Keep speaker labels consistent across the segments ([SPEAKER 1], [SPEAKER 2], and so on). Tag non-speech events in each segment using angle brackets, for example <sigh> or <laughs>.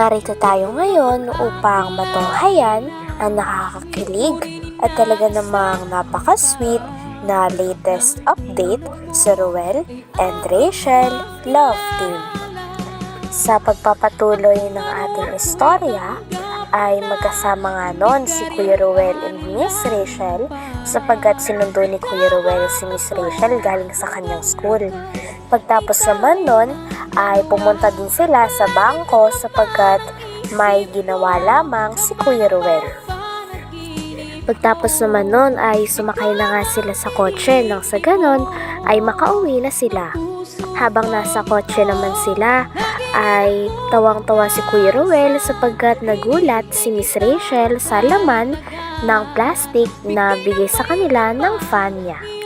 [SPEAKER 1] Narito tayo ngayon upang matunghayan ang nakakakilig at talaga namang napaka-sweet na latest update sa Ruel and Rachel Love Team. Sa pagpapatuloy ng ating istorya, ay magkasama nga noon si Kuya Ruel and Miss Rachel sapagkat sinundo ni Kuya Ruel si Miss Rachel galing sa kanyang school. Pagtapos naman noon ay pumunta din sila sa bangko sapagkat may ginawa lamang si Kuya Ruel. Pagtapos naman noon ay sumakay na nga sila sa kotse nang sa ganon ay makauwi na sila. Habang nasa kotse naman sila ay tawang-tawa si Kuya Ruel sapagkat nagulat si Miss Rachel sa laman ng plastic na bigay sa kanila ng fan niya.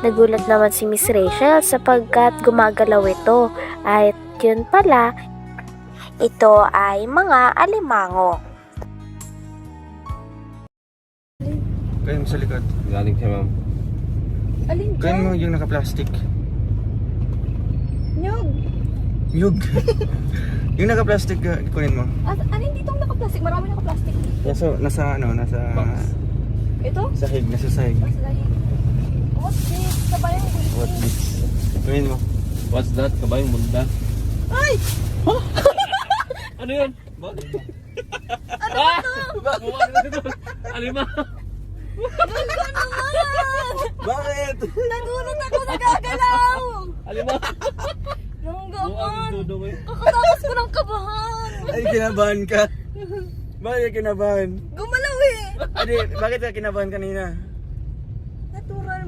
[SPEAKER 1] Nagulat naman si Miss Rachel sapagkat gumagalaw ito at yun pala, ito ay mga alimango.
[SPEAKER 2] Kaya mo sa likod.
[SPEAKER 3] Galing kay ma'am.
[SPEAKER 4] Alin dyan?
[SPEAKER 2] mo yung naka-plastic.
[SPEAKER 4] Nyog!
[SPEAKER 2] Yug. <laughs> yung naka-plastic, uh, kunin mo.
[SPEAKER 4] As, alin dito ang naka-plastic? Marami naka-plastic.
[SPEAKER 2] Nasa, nasa ano, nasa...
[SPEAKER 3] Box.
[SPEAKER 4] Ito?
[SPEAKER 2] Sahig, nasa sahig.
[SPEAKER 4] Mas lahi. What's.
[SPEAKER 2] What this? Kunin mo.
[SPEAKER 3] What's that? Kabayong bunda.
[SPEAKER 4] Ay! <laughs>
[SPEAKER 3] Ano yun? Bakit? Ano ah! ito? Alima!
[SPEAKER 4] Ganda naman!
[SPEAKER 2] Bakit?
[SPEAKER 4] Nagulat ako nagagalaw!
[SPEAKER 3] Alima!
[SPEAKER 4] Nanggapan!
[SPEAKER 3] dudong eh.
[SPEAKER 4] Kakatapos ko ng kabahan!
[SPEAKER 2] Ay, kinabahan ka. <laughs> Bakit ka kinabahan?
[SPEAKER 4] Gumalaw eh!
[SPEAKER 2] Adi, bakit ka kinabahan kanina?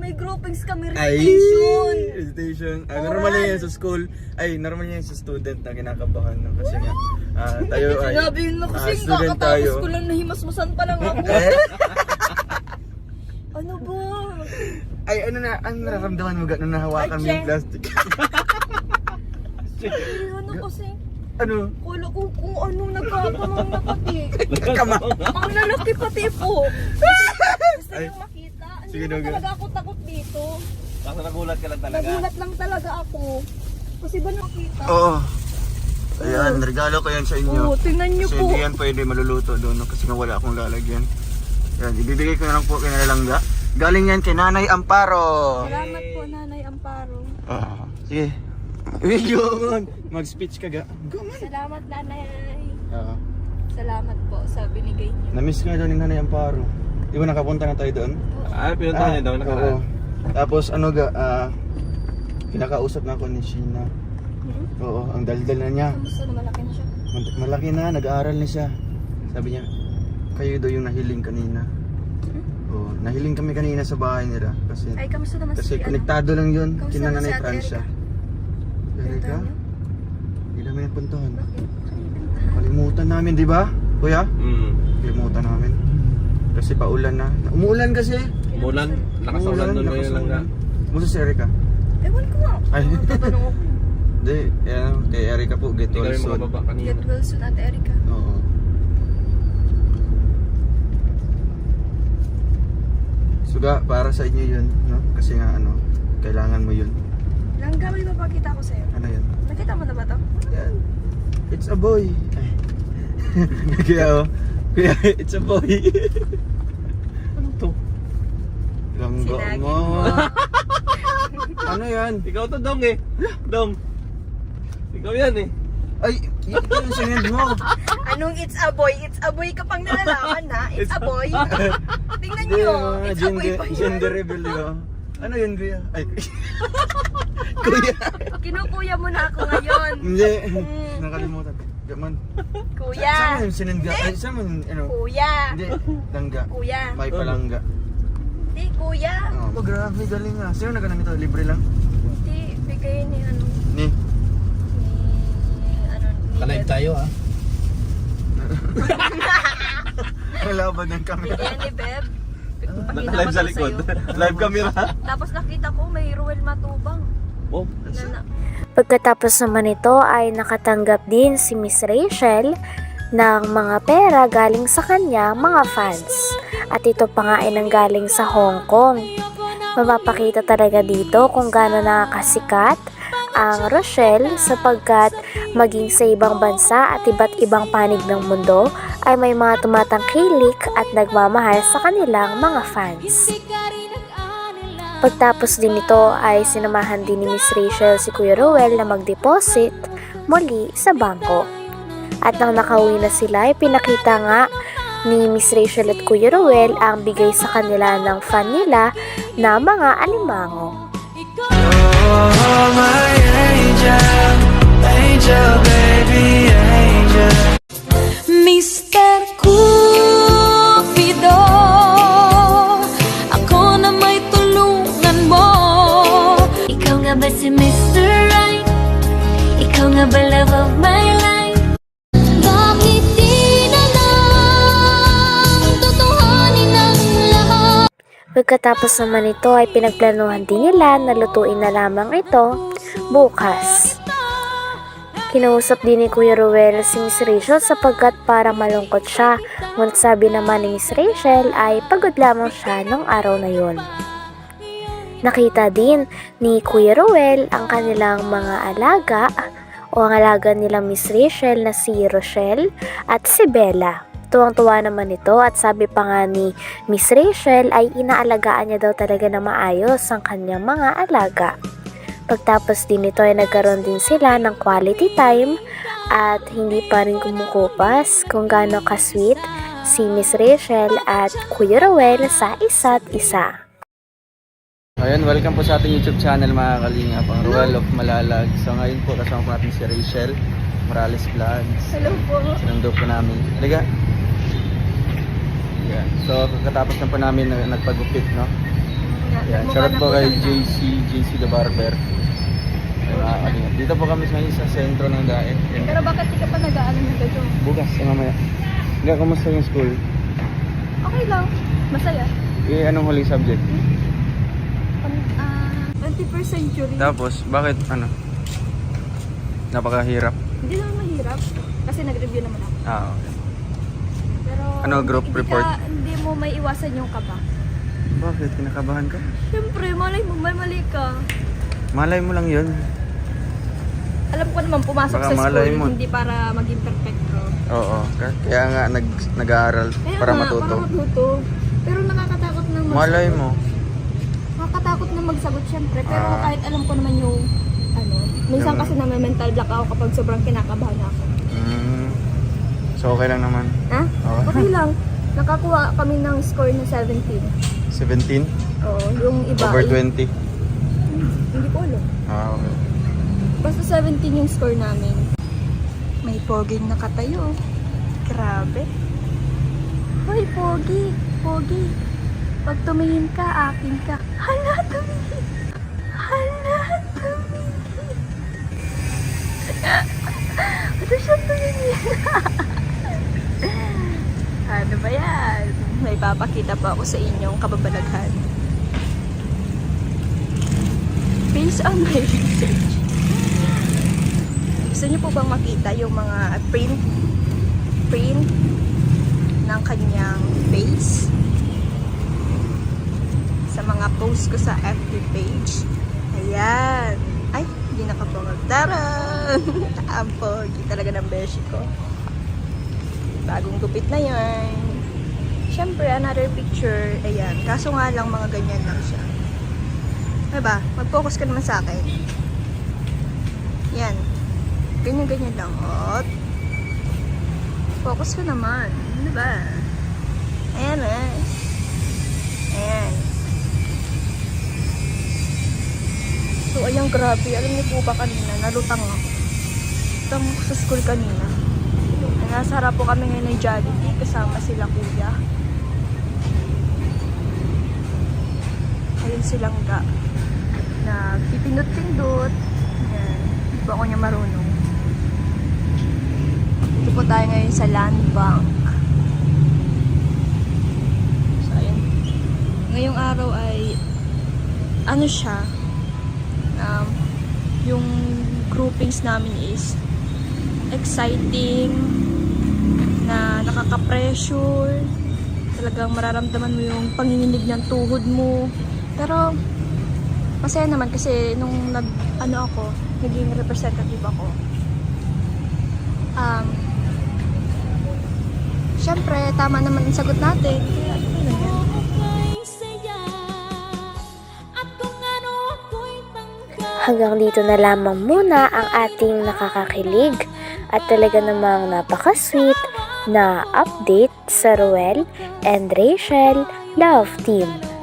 [SPEAKER 4] May groupings kami
[SPEAKER 2] Ay,
[SPEAKER 4] recitation!
[SPEAKER 2] recitation. Ah, normal yan sa school. Ay, normal yan sa student na kinakabahan. No? Kasi nga, ah, tayo ay...
[SPEAKER 4] Sinabi yun na kasi
[SPEAKER 2] ah, student
[SPEAKER 4] kakatapos ko lang nahimasmasan pa lang ako. <laughs>
[SPEAKER 2] Eh?
[SPEAKER 4] ano ba?
[SPEAKER 2] Ay, ano na, ang nararamdaman mo gano'n nahawakan mo yung
[SPEAKER 4] Ay,
[SPEAKER 2] plastic?
[SPEAKER 4] Eh, ano kasi?
[SPEAKER 2] ano?
[SPEAKER 4] Kala ko kung anong nagkakaroon na pati. <laughs>
[SPEAKER 2] Kama.
[SPEAKER 4] Ang lalaki pati po. <laughs> Gusto
[SPEAKER 2] Ay. Sige, Doga.
[SPEAKER 4] talaga ako takot dito.
[SPEAKER 3] Baka nagulat ka lang talaga.
[SPEAKER 4] Nagulat lang talaga ako. Kasi ba nakita?
[SPEAKER 2] Oo. Ayan, regalo ko yan sa inyo.
[SPEAKER 4] Oo, tingnan niyo
[SPEAKER 2] Kasi
[SPEAKER 4] po.
[SPEAKER 2] hindi yan pwede maluluto doon no? kasi nga wala akong lalagyan. Yan, ibibigay ko na lang po kay Nalangga. Galing yan kay Nanay Amparo.
[SPEAKER 4] Salamat po, Nanay Amparo.
[SPEAKER 2] Ah, sige. Video on. Mag-speech ka ga. Go man.
[SPEAKER 4] Salamat, Nanay.
[SPEAKER 2] Oo.
[SPEAKER 4] Salamat po sa binigay niyo.
[SPEAKER 2] Na-miss ka daw ni Nanay Amparo. Di ba nakapunta na tayo doon?
[SPEAKER 3] Ah, pinuntahan niya daw
[SPEAKER 2] oo.
[SPEAKER 3] nakaraan.
[SPEAKER 2] Tapos ano ga, ah, kinakausap na ako ni Sheena.
[SPEAKER 4] Hmm?
[SPEAKER 2] Oo, ang daldal na niya.
[SPEAKER 4] Kamusta na malaki na siya?
[SPEAKER 2] Mal- Malaki na, nag-aaral na siya. Sabi niya, kayo daw yung nahiling kanina. Oo, nahiling kami kanina sa bahay nila. Kasi,
[SPEAKER 4] Ay, kamusta naman
[SPEAKER 2] kasi
[SPEAKER 4] si ano?
[SPEAKER 2] konektado lang yun.
[SPEAKER 4] Kamusta
[SPEAKER 2] Kina
[SPEAKER 4] naman
[SPEAKER 2] Nanay
[SPEAKER 4] si Ate
[SPEAKER 2] Francia. Erika? Hindi namin napuntahan.
[SPEAKER 4] Bakit?
[SPEAKER 2] Kalimutan namin, di ba? Kuya?
[SPEAKER 3] Hmm.
[SPEAKER 2] Kalimutan namin. Kasi paulan na. Umuulan kasi.
[SPEAKER 3] Umulan. Nakasaulan doon ngayon lang nga.
[SPEAKER 2] Musa si Erika?
[SPEAKER 4] Ewan ko nga.
[SPEAKER 2] Ay.
[SPEAKER 4] Tatanong ako.
[SPEAKER 2] Hindi, <laughs> yan. Kay Erika po, get well soon.
[SPEAKER 4] Get well soon, Ate Erika.
[SPEAKER 2] Oo. Suga, para sa inyo yun, no? Kasi nga ano, kailangan mo yun.
[SPEAKER 4] Langga, may mapakita ko sa'yo.
[SPEAKER 2] Ano yun?
[SPEAKER 4] Nakita mo na ba to?
[SPEAKER 2] Yan. It's a boy. Ay. <laughs> Kaya oh. Kaya it's a boy. <laughs>
[SPEAKER 3] Ano to?
[SPEAKER 2] Langga
[SPEAKER 4] Sinagin
[SPEAKER 2] mo. <laughs> ano yan?
[SPEAKER 3] Ikaw to, Dong eh. Dong. Ikaw yan eh.
[SPEAKER 2] Ay, ito yung sinend mo.
[SPEAKER 4] Anong it's a boy? It's a boy ka pang nalalaman na. It's a boy. Tingnan nyo. It's a boy <laughs>
[SPEAKER 2] gender,
[SPEAKER 4] pa yun.
[SPEAKER 2] gender reveal yun. Ano yun, kuya? Ay, <laughs> kuya.
[SPEAKER 4] Kinukuya mo na ako ngayon.
[SPEAKER 2] Hindi. Nakalimutan. Gaman.
[SPEAKER 4] Kuya.
[SPEAKER 2] Saan mo sinend ga? Ay, saan mo, ano?
[SPEAKER 4] Kuya.
[SPEAKER 2] Hindi, langga.
[SPEAKER 4] Kuya.
[SPEAKER 2] May palangga.
[SPEAKER 4] Hindi, kuya.
[SPEAKER 2] Oh, grabe, galing ah. Sino na ganito? Libre lang?
[SPEAKER 4] Hindi, bigay ni ano.
[SPEAKER 2] Ni?
[SPEAKER 4] Ni, ano, ni
[SPEAKER 3] Kalive tayo ah. <laughs>
[SPEAKER 2] Kalaban ng kami.
[SPEAKER 4] Bigay ni Beb. Pakita
[SPEAKER 3] Naka-live
[SPEAKER 4] ko
[SPEAKER 3] sa likod. <laughs> Live camera.
[SPEAKER 4] Tapos nakita ko may Ruel Matubang.
[SPEAKER 3] Oh.
[SPEAKER 4] Na, na,
[SPEAKER 1] Pagkatapos naman ito ay nakatanggap din si Miss Rachel ng mga pera galing sa kanya mga fans. At ito pa nga ay nanggaling sa Hong Kong. Mapapakita talaga dito kung gaano nakakasikat ang Rochelle sapagkat maging sa ibang bansa at iba't ibang panig ng mundo ay may mga tumatangkilik at nagmamahal sa kanilang mga fans. Pagtapos din nito ay sinamahan din ni Miss Rachel si Kuya Ruel na mag-deposit muli sa bangko. At nang nakauwi na sila ay pinakita nga ni Miss Rachel at Kuya Ruel ang bigay sa kanila ng fan nila na mga alimango.
[SPEAKER 5] Mr. Cupido
[SPEAKER 1] Pagkatapos naman ito ay pinagplanuhan din nila na lutuin na lamang ito bukas. Kinausap din ni Kuya Ruel si Miss Rachel sapagkat para malungkot siya. Ngunit sabi naman ni Miss Rachel ay pagod lamang siya nung araw na yon. Nakita din ni Kuya Ruel ang kanilang mga alaga o ang alaga nila Miss Rachel na si Rochelle at si Bella. Tuwang-tuwa naman ito at sabi pa nga ni Miss Rachel ay inaalagaan niya daw talaga na maayos ang kanyang mga alaga. Pagtapos din nito ay nagkaroon din sila ng quality time at hindi pa rin kumukupas kung gaano ka-sweet si Miss Rachel at Kuya Rowell sa isa't isa.
[SPEAKER 2] Ayun, welcome po sa ating YouTube channel mga kalinga, pang Ruel of Malalag. So ngayon po kasama po natin si Rachel Morales Vlogs.
[SPEAKER 4] Hello po.
[SPEAKER 2] Sinundo po namin. Halika. Yan. So kakatapos na po namin na nagpagupit, no? Yan. Shoutout po kay JC, JC the Barber. Kalinga. Dito po kami ngayon sa sentro ng Daet. Yan.
[SPEAKER 4] Pero bakit di ka pa nag-aalam ng gajo?
[SPEAKER 2] Bukas, sa mamaya. Hanggang kumusta yung school?
[SPEAKER 4] Okay lang. Masaya.
[SPEAKER 2] Eh, anong huling subject?
[SPEAKER 4] Ah, 21st century.
[SPEAKER 2] Tapos, bakit ano? Napakahirap.
[SPEAKER 4] Hindi naman mahirap. Kasi nag-review naman ako.
[SPEAKER 2] Ah, okay.
[SPEAKER 4] Pero
[SPEAKER 2] Ano, group
[SPEAKER 4] hindi
[SPEAKER 2] report?
[SPEAKER 4] Ka, hindi mo may iwasan yung kaba.
[SPEAKER 2] Bakit? Kinakabahan ka?
[SPEAKER 4] Siyempre, malay mo, may mali ka.
[SPEAKER 2] Malay mo lang yun.
[SPEAKER 4] Alam ko naman pumasok
[SPEAKER 2] Baka
[SPEAKER 4] sa
[SPEAKER 2] malay
[SPEAKER 4] school,
[SPEAKER 2] mo.
[SPEAKER 4] hindi para maging perfecto.
[SPEAKER 2] Oo. Ka- Kaya nga nag, nag-aaral
[SPEAKER 4] Kaya
[SPEAKER 2] para
[SPEAKER 4] nga,
[SPEAKER 2] matuto.
[SPEAKER 4] Para matuto. Pero nakakatakot na magsagot.
[SPEAKER 2] Malay mo.
[SPEAKER 4] Nakakatakot na magsagot syempre. Pero
[SPEAKER 2] Ah.
[SPEAKER 4] kahit alam ko naman yung ano, minsan
[SPEAKER 2] Yung-
[SPEAKER 4] kasi na mental block ako kapag sobrang kinakabahan ako.
[SPEAKER 2] So, okay lang naman.
[SPEAKER 4] Ha?
[SPEAKER 2] Okay.
[SPEAKER 4] Okay lang. Nakakuha kami ng score na 17.
[SPEAKER 2] 17
[SPEAKER 4] Oo, yung iba.
[SPEAKER 2] over
[SPEAKER 4] eh,
[SPEAKER 2] 20.
[SPEAKER 4] Hindi ko alam.
[SPEAKER 2] Ah, okay.
[SPEAKER 4] Basta 17 yung score namin. May poging nakatayo. Grabe. Hoy, pogi. Pogi. Pag tumingin ka, akin ka. Hala, tumingin. Hala, May papakita pa ako sa inyong kababalaghan. Based on my <laughs> research, gusto niyo po bang makita yung mga print print ng kanyang face sa mga post ko sa FB page? Ayan. Ay, hindi nakapangag. Taran! <laughs> Ang pogi talaga ng beshi ko. Bagong gupit na yan. Siyempre, another picture. Ayan. Kaso nga lang, mga ganyan lang siya. Diba? Mag-focus ka naman sa akin. Yan. Ganyan-ganyan lang. Ot. Focus ka naman. Diba? Ayan eh. Ayan. So, ayan, grabe. Alam niyo po ba kanina, nalutang ako. Lutang ako sa school kanina. Nasa harap po kami ngayon ng Jollibee kasama sila kuya. Ayun silang ga. Na pipindot-pindot. Ayan. Hindi ako niya marunong. Dito po tayo ngayon sa land bank. So, ayun. Ngayong araw ay ano siya, um, yung groupings namin is exciting, na nakaka-pressure, talagang mararamdaman mo yung panginginig ng tuhod mo. Pero, masaya naman kasi nung nag, ano ako, naging representative ako. Um, Siyempre, tama naman ang sagot natin.
[SPEAKER 1] Hanggang dito na lamang muna ang ating nakakakilig at talaga namang napaka-sweet na update sa Ruel and Rachel Love Team.